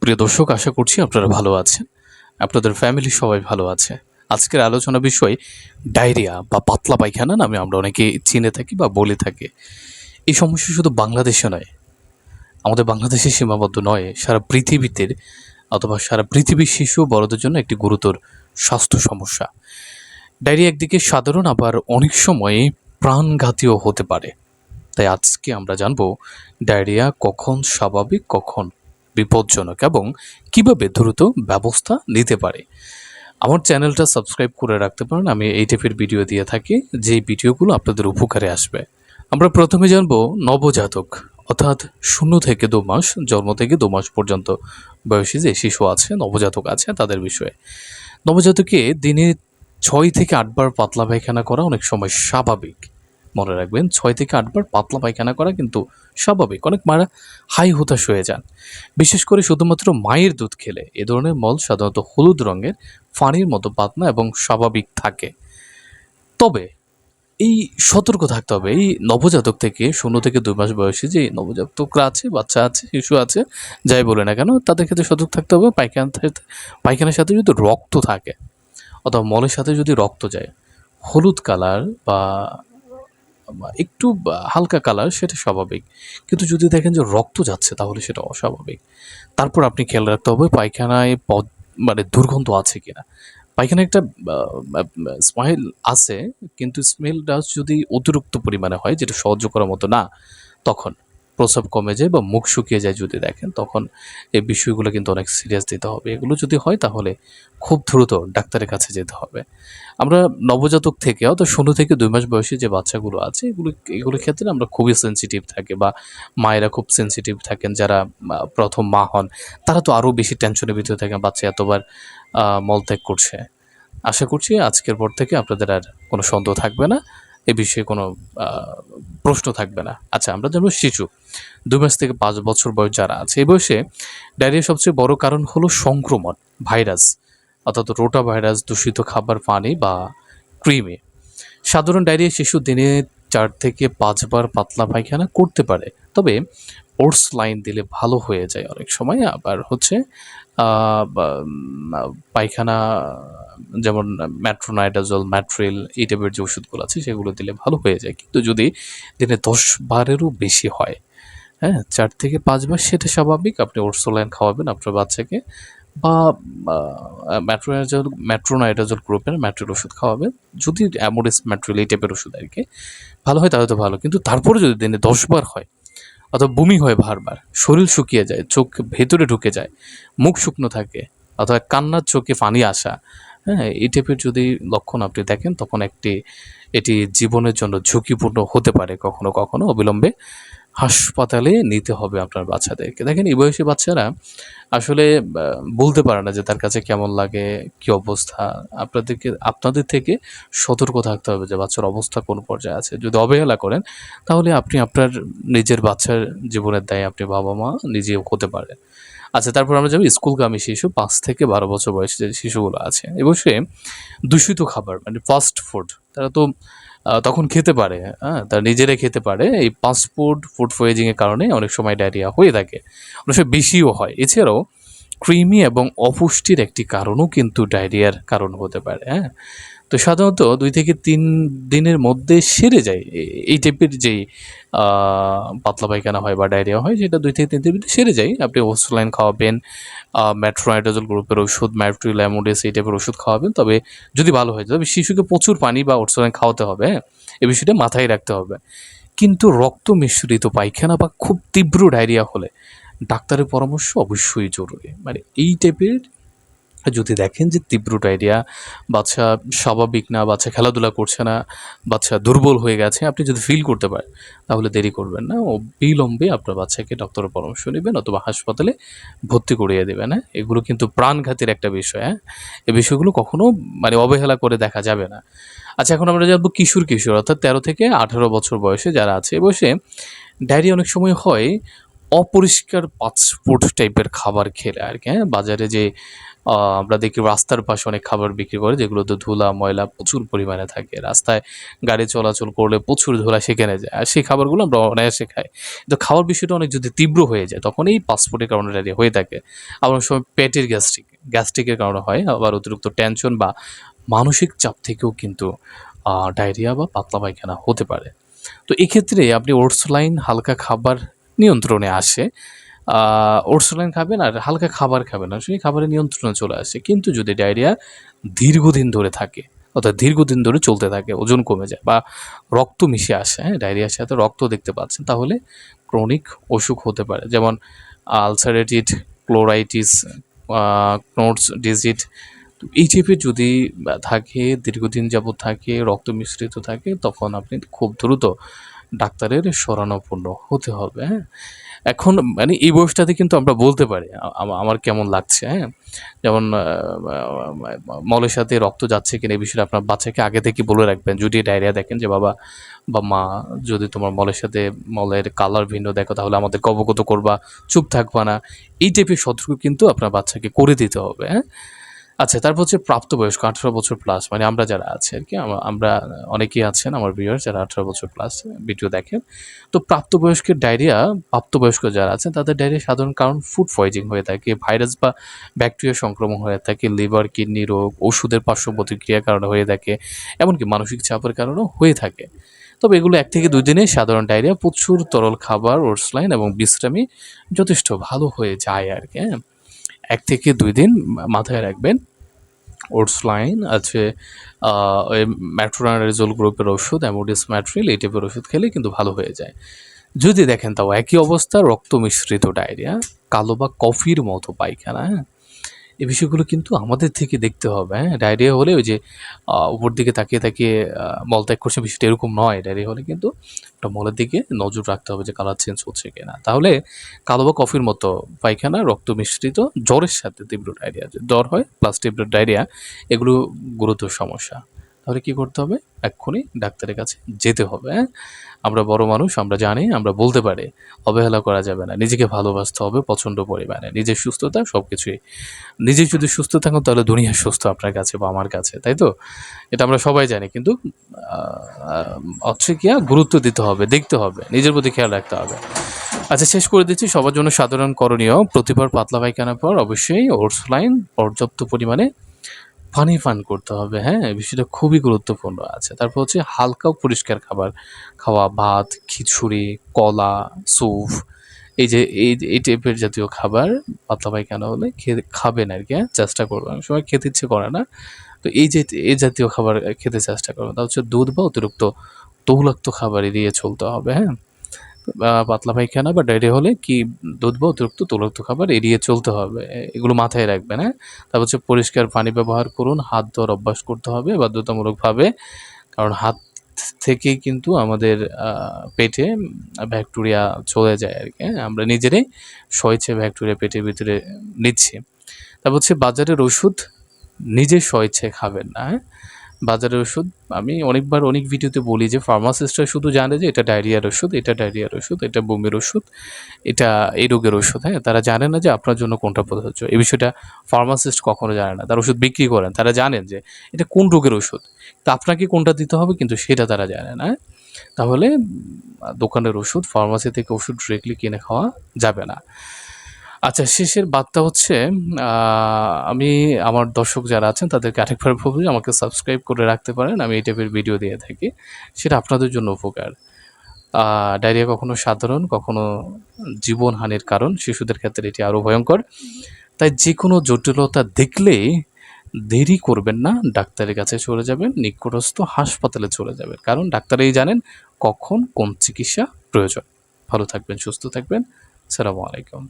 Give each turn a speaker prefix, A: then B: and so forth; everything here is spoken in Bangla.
A: প্রিয় দর্শক, আশা করছি আপনারা ভালো আছেন। আপনাদের ফ্যামিলি সবাই ভালো আছে। আজকের আলোচনা বিষয় ডায়রিয়া বা পাতলা পায়খানা নামে আমরা অনেকে চিনে থাকি বা বলে থাকি। এই সমস্যা শুধু বাংলাদেশে নয়, আমাদের বাংলাদেশে সীমাবদ্ধ নয়, সারা পৃথিবীতে অথবা সারা পৃথিবীর শিশু বড়দের জন্য একটি গুরুতর স্বাস্থ্য সমস্যা। ডায়রিয়া একদিকে সাধারণ, আবার অনেক সময় প্রাণঘাতীও হতে পারে। তাই আজকে আমরা জানব, ডায়রিয়া কখন স্বাভাবিক, কখন বিপজ্জনক এবং কীভাবে দ্রুত ব্যবস্থা নিতে পারে। আমার চ্যানেলটা সাবস্ক্রাইব করে রাখতে পারেন, আমি এই টাইপের ভিডিও দিয়ে থাকি যে ভিডিওগুলো আপনাদের উপকারে আসবে। আমরা প্রথমে জানব নবজাতক, অর্থাৎ শূন্য থেকে দু মাস, জন্ম থেকে দু মাস পর্যন্ত বয়সী যে শিশু আছে, নবজাতক আছে তাদের বিষয়ে। নবজাতকে দিনে ছয় থেকে আটবার পাতলা পায়খানা করা অনেক সময় স্বাভাবিক। মনে রাখবেন, ছয় থেকে আটবার পাতলা পায়খানা করা কিন্তু স্বাভাবিক। অনেক মারা হাই হতাশ হয়ে যান। বিশেষ করে শুধুমাত্র মায়ের দুধ খেলে এ ধরনের মল সাধারণত হলুদ রঙের, ফানির মতো পাতলা এবং স্বাভাবিক থাকে। তবে এই সতর্ক থাকতে হবে। এই নবজাতক থেকে শূন্য থেকে দুই মাস বয়সে যে নবজাতকরা আছে, বাচ্চা আছে, শিশু আছে, যাই বলে না কেন, তাদের ক্ষেত্রে সতর্ক থাকতে হবে। পায়খানা পায়খানার সাথে যদি রক্ত থাকে, অথবা মলের সাথে যদি রক্ত যায়, হলুদ কালার বা একটু হালকা কালার সেটা স্বাভাবিক। কিন্তু যদি দেখেন যে রক্ত যাচ্ছে তাহলে সেটা অস্বাভাবিক। তারপর আপনি খেয়াল রাখতে হবে পায়খানায় পদ মানে দুর্গন্ধ আছে কিনা। পায়খানা একটা স্মাইল আছে, কিন্তু স্মেলটা যদি অতিরিক্ত পরিমাণে হয়, যেটা সহ্য করার মতো না, তখন। প্রস্রাব কমে যায় বা মুখ শুকিয়ে যায় যদি দেখেন, তখন এই বিষয়গুলো কিন্তু অনেক সিরিয়াস দিতে হবে। এগুলো যদি হয় তাহলে খুব দ্রুত ডাক্তারের কাছে যেতে হবে। আমরা নবজাতক থেকে, অর্থাৎ শূন্য থেকে দুই মাস বয়সী যে বাচ্চাগুলো আছে, এগুলো, এগুলোর ক্ষেত্রে আমরা খুবই সেনসিটিভ থাকে বা মায়েরা খুব সেনসিটিভ থাকেন, যারা প্রথম মা হন, তারা তো আরও বেশি টেনশনের ভিতরে থাকেন, বাচ্চা এতবার মলত্যাগ করছে। আশা করছি আজকের পর থেকে আপনাদের আর কোনো সন্দেহ থাকবে না। এ বিষয়ে কোনো প্রশ্ন থাকবে না। আচ্ছা আমরা জানব শিশু। দুই মাস থেকে পাঁচ বছর বয়স যারা আছে, এই বয়সে ডায়রিয়ার সবচেয়ে বড় কারণ হলো সংক্রমণ, ভাইরাস, অর্থাৎ রোটা ভাইরাস, দূষিত খাবার, পানি বা ক্রিমে। সাধারণ ডায়রিয়া শিশু দিনে চার থেকে পাঁচবার পাতলা পায়খানা করতে পারে। তবে ওটস লাইন দিলে ভালো হয়ে যায় অনেক সময়। আবার হচ্ছে পায়খানা যেমন ম্যাট্রোনাইডাজল, ম্যাট্রিল এই টাইপের যে ওষুধগুলো আছে, সেগুলো দিলে ভালো হয়ে যায়। কিন্তু যদি দিনে দশ বারেরও বেশি হয় হ্যাঁ চার থেকে পাঁচবার সেটা স্বাভাবিক। আপনি ওরসোলাইন খাওয়াবেন আপনার বাচ্চাকে। বা ম্যাট্রোনাইডাজল ম্যাট্রোনাইডাজল গ্রুপের ম্যাট্রিল ওষুধ খাওয়াবে। যদি অ্যামোডিস ম্যাট্রোল এই টাইপের ওষুধ আর কি, ভালো হয় তাহলে তো ভালো। কিন্তু তারপরে যদি দিনে দশবার হয়, অথবা বমি হয় বারবার, শরীর শুকিয়ে যায়, চোখ ভেতরে ঢুকে যায়, মুখ শুকনো থাকে, অথবা কান্নার চোখে পানি আসা হ্যাঁ এই টাইপের যদি লক্ষণ আপনি দেখেন, তখন একটি, এটি জীবনের জন্য ঝুঁকিপূর্ণ হতে পারে কখনো কখনো অবিলম্বে। হাসপাতালে নিতে হবে আপনার বাচ্চাদেরকে। দেখেন, এই বয়সী বাচ্চারা আসলে বলতে পারে না যে তার কাছে কেমন লাগে, কি অবস্থা। আপনাদেরকে, আপনাদের থেকে সতর্ক থাকতে হবে যে বাচ্চার অবস্থা কোন পর্যায়ে আছে। যদি অবহেলা করেন, তাহলে আপনি আপনার নিজের বাচ্চার জীবনের দায় আপনি বাবা মা নিজেও হতে পারেন। আচ্ছা তারপর আমরা যাব স্কুলগামী শিশু, পাঁচ থেকে বারো বছর বয়সী যে শিশুগুলো আছে। এ বয়সে দূষিত খাবার মানে ফাস্ট ফুড তারা তো তখন খেতে পারে হ্যাঁ? তারা নিজেরাই খেতে পারে। এই পাসপোর্ট ফুড পয়েজিংয়ের কারণে অনেক সময় ডায়রিয়া হয়ে থাকে। অনেক সময় বেশিও হয়। এছাড়াও কৃমি এবং অপুষ্টির একটি কারণও কিন্তু ডায়রিয়ার কারণ হতে পারে হ্যাঁ? তো সাধারণত দুই থেকে তিন দিনের মধ্যে সেরে যায়। এই টাইপের যেই পাতলা পায়খানা হয় বা ডায়রিয়া হয়, সেটা দুই থেকে তিন দিনের মধ্যে সেরে যায়। আপনি ওসলাইন খাওয়াবেন ম্যাট্রোনাইডাজল গ্রুপের ওষুধ ম্যাট্রিল অ্যামোডেস এই টাইপের ওষুধ খাওয়াবেন। তবে যদি ভালো হয় তবে শিশুকে প্রচুর পানি বা ওটসলাইন খাওয়াতে হবে হ্যাঁ? এই বিষয়টা মাথায় রাখতে হবে। কিন্তু রক্ত মিশ্রিত পায়খানা বা খুব তীব্র ডায়রিয়া হলে ডাক্তারের পরামর্শ অবশ্যই জরুরি। মানে এই টাইপের যদি দেখেন যে তীব্র ডায়রিয়া, বাচ্চা স্বাভাবিক না, বাচ্চা খেলাধুলা করছে না, বাচ্চা দুর্বল হয়ে গেছে, আপনি যদি ফিল করতে পারেন, তাহলে দেরি করবেন না। ও বিলম্বে আপনার বাচ্চাকে ডক্টরের পরামর্শ নেবেন অথবা হাসপাতালে ভর্তি করিয়ে দেবেন হ্যাঁ? এগুলো কিন্তু প্রাণঘাতের একটা বিষয় হ্যাঁ? এই বিষয়গুলো কখনো মানে অবহেলা করে দেখা যাবে না। আচ্ছা এখন আমরা জানব কিশোর কিশোর, অর্থাৎ তেরো থেকে আঠারো বছর বয়সে যারা আছে, এ বয়সে ডায়রিয়া অনেক সময় হয় অপরিষ্কার পাসপোর্ট টাইপের খাবার খেলে আর কি হ্যাঁ? বাজারে যে আমরা দেখি রাস্তার পাশে অনেক খাবার বিক্রি করে, যেগুলোতে ধুলা, ময়লা প্রচুর পরিমাণে থাকে। রাস্তায় গাড়ি চলাচল করলে প্রচুর ধুলা সেখানে যায়, আর সেই খাবারগুলো আমরা অনায়াসে খাই। তো খাওয়ার বিষয়টা অনেক যদি তীব্র হয়ে যায়, তখন এই পাসপোর্টের কারণে ডায়রিয়া হয়ে থাকে। আবার অনেক সময় পেটের গ্যাস্ট্রিক গ্যাস্ট্রিকের কারণে হয়, আবার অতিরিক্ত টেনশন বা মানসিক চাপ থেকেও কিন্তু ডায়রিয়া বা পাতলা পায়খানা হতে পারে। তো এক্ষেত্রে আপনি ওটসলাইন হালকা খাবার নিয়ন্ত্রণে আসে ওটসলাইন খাবেন আর হালকা খাবার খাবেন। না সেই খাবারের নিয়ন্ত্রণে চলে আসে। কিন্তু যদি ডায়রিয়া দীর্ঘদিন ধরে থাকে, অর্থাৎ দীর্ঘদিন ধরে চলতে থাকে, ওজন কমে যায় বা রক্ত মিশে আসে হ্যাঁ ডায়রিয়ার সাথে রক্ত দেখতে পাচ্ছেন, তাহলে ক্রনিক অসুখ হতে পারে। যেমন আলসারেটিড ক্লোরাইটিস ক্নোটস ডিজিট এই টাইপের যদি থাকে, দীর্ঘদিন যাবত থাকে, রক্ত মিশ্রিত থাকে, তখন আপনি খুব দ্রুত ডাক্তারের শরণাপন্ন হতে হবে হ্যাঁ? এখন মানে এই বয়সটাতে কিন্তু আমরা বলতে পারি আমার কেমন লাগছে হ্যাঁ? যেমন মলের সাথে রক্ত যাচ্ছে কিনা এই বিষয়ে আপনার বাচ্চাকে আগে থেকে বলে রাখবেন, যদি ডায়রিয়া দেখেন যে, বাবা বা মা, যদি তোমার মলের সাথে মলের কালার ভিন্ন দেখো, তাহলে আমাদেরকে অবগত করবা, চুপ থাকবা না। এই টাইপের সতর্ক কিন্তু আপনার বাচ্চাকে করে দিতে হবে হ্যাঁ? আচ্ছা তারপর হচ্ছে প্রাপ্তবয়স্ক, আঠারো বছর প্লাস মানে আমরা যারা আছি আর কি আমরা অনেকেই আছেন, আমার ভিউয়ার যারা আঠারো বছর প্লাস ভিডিও দেখেন। তো প্রাপ্তবয়স্কের ডায়রিয়া প্রাপ্তবয়স্ক যারা আছেন, তাদের ডায়রিয়া সাধারণ কারণ ফুড পয়জিং হয়ে থাকে ভাইরাস বা ব্যাকটেরিয়া সংক্রমণ হয়ে থাকে লিভার কিডনি রোগ, ওষুধের পার্শ্ব প্রতিক্রিয়ার কারণে হয়ে থাকে, এমনকি মানসিক চাপের কারণেও হয়ে থাকে। তবে এগুলো এক থেকে দুই দিনে সাধারণ ডায়রিয়া প্রচুর তরল খাবার ওটসলাইন এবং বিশ্রামী যথেষ্ট ভালো হয়ে যায় আর কি হ্যাঁ। এক থেকে দুই দিন মাথায় রাখবেন। ওটস লাইন আছে ম্যাট্রোনারেজল গ্রুপের ওষুধ অ্যামোডিস ম্যাট্রিল, এই টাইপের ওষুধ খেলে কিন্তু ভালো হয়ে যায়। যদি দেখেন তাও একই অবস্থা রক্ত মিশ্রিত ডায়রিয়া, কালো বা কফির মতো পায়খানা হ্যাঁ? এই বিষয়গুলো কিন্তু আমাদের থেকে দেখতে হবে হ্যাঁ? ডায়রিয়া হলে ওই যে উপর দিকে তাকিয়ে তাকিয়ে মল ত্যাগ করছে বিষয়টা এরকম নয়। ডায়রিয়া হলে কিন্তু একটা মলের দিকে নজর রাখতে হবে যে কালার চেঞ্জ হচ্ছে কিনা। তাহলে কালো বা কফির মতো পায়খানা, রক্ত মিশ্রিত, জ্বরের সাথে তীব্র ডায়রিয়া, জ্বর হয় প্লাস তীব্র ডায়রিয়া, এগুলো গুরুতর সমস্যা। তাহলে কি করতে হবে? এক্ষুনি ডাক্তারের কাছে যেতে হবে হ্যাঁ? আমরা বড় মানুষ, আমরা জানি, আমরা বলতে পারি, অবহেলা করা যাবে না। নিজেকে ভালোবাসতে হবে প্রচণ্ড পরিমাণে। নিজের সুস্থতা সব কিছুই নিজে যদি সুস্থ থাকুন তাহলে দুনিয়া সুস্থ আপনার কাছে বা আমার কাছে, তাই তো? এটা আমরা সবাই জানি, কিন্তু হচ্ছে কি গুরুত্ব দিতে হবে, দেখতে হবে, নিজের প্রতি খেয়াল রাখতে হবে। আচ্ছা শেষ করে দিচ্ছি, সবার জন্য সাধারণ করণীয়, প্রতিবার পাতলা পায়খানার পর অবশ্যই ওটস লাইন পর্যাপ্ত পরিমাণে পানি পান করতে হবে হ্যাঁ? বিষয়টা খুবই গুরুত্বপূর্ণ আছে। তারপর হচ্ছে হালকা পরিষ্কার খাবার, খাওয়া ভাত, খিচুড়ি, কলা, স্যুপ, এই যে, এই এই টাইপের জাতীয় খাবার পাতলা পায়খানা হলে খাবেন আর কি হ্যাঁ? চেষ্টা করবেন। সময় খেতে ইচ্ছে করে না। তো এই যে, এই জাতীয় খাবার খেতে চেষ্টা করবেন। তা হচ্ছে দুধ বা অতিরিক্ত তৈলাক্ত খাবার এড়িয়ে চলতে হবে হ্যাঁ? পাতলা পায়খানা বা ডায়রিয়া হলে কি দুধ বা অতিরিক্ত তৈলাক্ত খাবার এড়িয়ে চলতে হবে? এগুলো মাথায় রাখবেন হ্যাঁ? তারপর হচ্ছে পরিষ্কার পানি ব্যবহার করুন, হাত ধোয়ার অভ্যাস করতে হবে বাধ্যতামূলকভাবে। কারণ হাত থেকেই কিন্তু আমাদের পেটে ব্যাকটেরিয়া চলে যায় আর কি হ্যাঁ? আমরা নিজেরাই স্বইচ্ছে ব্যাকটেরিয়া পেটের ভিতরে নিচ্ছি। তারপর হচ্ছে বাজারের ওষুধ নিজে স্বইচ্ছায় খাবেন না হ্যাঁ? বাজারের ওষুধ। আমি অনেকবার অনেক ভিডিওতে বলি যে ফার্মাসিস্টরা শুধু জানে যে এটা ডায়রিয়ার ওষুধ, এটা ডায়রিয়ার ওষুধ, এটা বমির ওষুধ, এটা এই রোগের ওষুধ। হ্যাঁ তারা জানে না যে আপনার জন্য কোনটা প্রযোজ্য। এই বিষয়টা ফার্মাসিস্ট কখনো জানে না। তারা ওষুধ বিক্রি করেন। তারা জানেন যে এটা কোন রোগের ওষুধ। তো আপনাকে কোনটা দিতে হবে কিন্তু সেটা তারা জানে না হ্যাঁ? তাহলে দোকানের ওষুধ ফার্মাসি থেকে ওষুধ ডিরেক্টলি কিনে খাওয়া যাবে না। আচ্ছা শেষের বার্তা হচ্ছে আমি আমার দর্শক যারা আছেন, তাদেরকে আরেকবার বলব আমাকে সাবস্ক্রাইব করে রাখতে পারেন। আমি এই টাইপের ভিডিও দিয়ে থাকি। সেটা আপনাদের জন্য উপকার। ডায়রিয়া কখনো সাধারণ, কখনো জীবনহানির কারণ, শিশুদের ক্ষেত্রে এটি আরও ভয়ঙ্কর। তাই যে কোনো জটিলতা দেখলেই দেরি করবেন না, ডাক্তারের কাছে চলে যাবেন, নিকটস্থ হাসপাতালে চলে যাবেন। কারণ ডাক্তারই জানেন কখন কোন চিকিৎসা প্রয়োজন। ভালো থাকবেন, সুস্থ থাকবেন। সালামু আলাইকুম।